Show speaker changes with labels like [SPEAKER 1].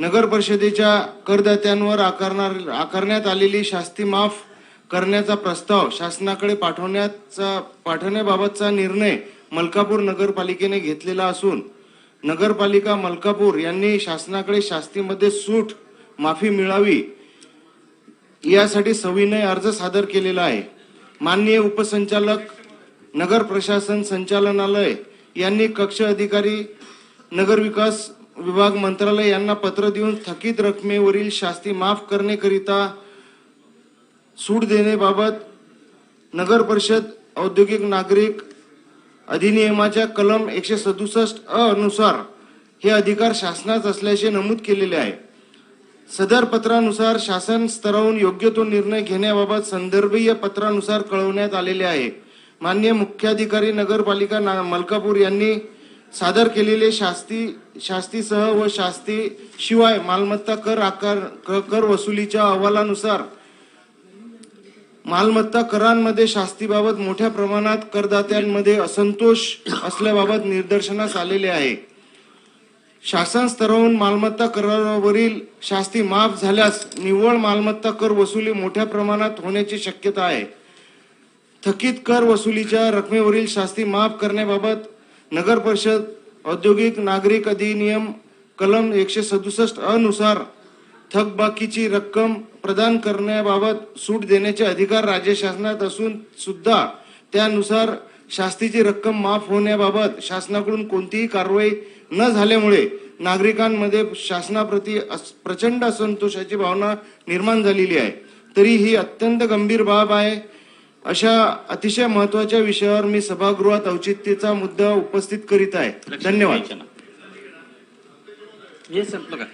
[SPEAKER 1] नगर परिषदेच्या करदात्यांवर आकारणार आकारण्यात आलेली शास्ती माफ करण्याचा प्रस्ताव शासनाकडे पाठवण्याचा पाठवण्याबाबतचा निर्णय मलकापूर नगरपालिकेने घेतलेला असून नगरपालिका मलकापूर यांनी शासनाकडे शास्तीमध्ये सूट माफी मिळावी यासाठी सविनय अर्ज सादर केलेला आहे. माननीय उपसंचालक नगर प्रशासन संचालनालय यांनी कक्ष अधिकारी नगर विकास विभाग मंत्रालय यांना पत्र देऊन थकीत रकमेवरील शास्ती माफ करण्याकरिता सूट देण्याबाबत नगर परिषद औद्योगिक नागरिक अधिनियमाच्या कलम एकशे सदुसष्ट अ अनुसार हे अधिकार शासनाच असल्याचे नमूद केलेले आहे. सदर पत्रानुसार शासन स्तरावरून योग्य तो निर्णय घेण्याबाबत संदर्भीय पत्रानुसार कळवण्यात आलेले आहे. मान्य मुख्याधिकारी नगरपालिका ना- मलकापूर यांनी सादर केलेले शास्ती शास्तीसह व शास्ती शिवाय मालमत्ता कर आकार कर वसुलीच्या अहवालानुसार मालमत्ता करांमध्ये शास्तीबाबत मोठ्या प्रमाणात करदात्यांमध्ये असंतोष असल्याबाबत निदर्शनास आलेले आहे. शासन स्तरावरून मालमत्ता करावरील शास्ती माफ झाल्यास निव्वळ मालमत्ता कर वसुली मोठ्या प्रमाणात होण्याची शक्यता आहे. थकीत कर वसुलीच्या रकमेवरील शास्ती माफ करण्याबाबत नगर परिषद औद्योगिक नागरिक अधिनियम कलम एकशे सदुसष्ट अनुसार थकबाकीची रक्कम प्रदान करण्याबाबत सूट देण्याचे अधिकार राज्य शासनात असून सुद्धा त्यानुसार शास्तीची रक्कम माफ होण्याबाबत शासनाकडून कोणतीही कारवाई न झाल्यामुळे नागरिकांमध्ये शासनाप्रती अस- प्रचंड असंतोषाची भावना निर्माण झालेली आहे. तरी ही अत्यंत गंभीर बाब आहे अशा अतिशय महत्त्वाच्या विषयावर मी सभागृहात औचित्यचा मुद्दा उपस्थित करीत आहे. धन्यवाद.
[SPEAKER 2] हे संपलं का?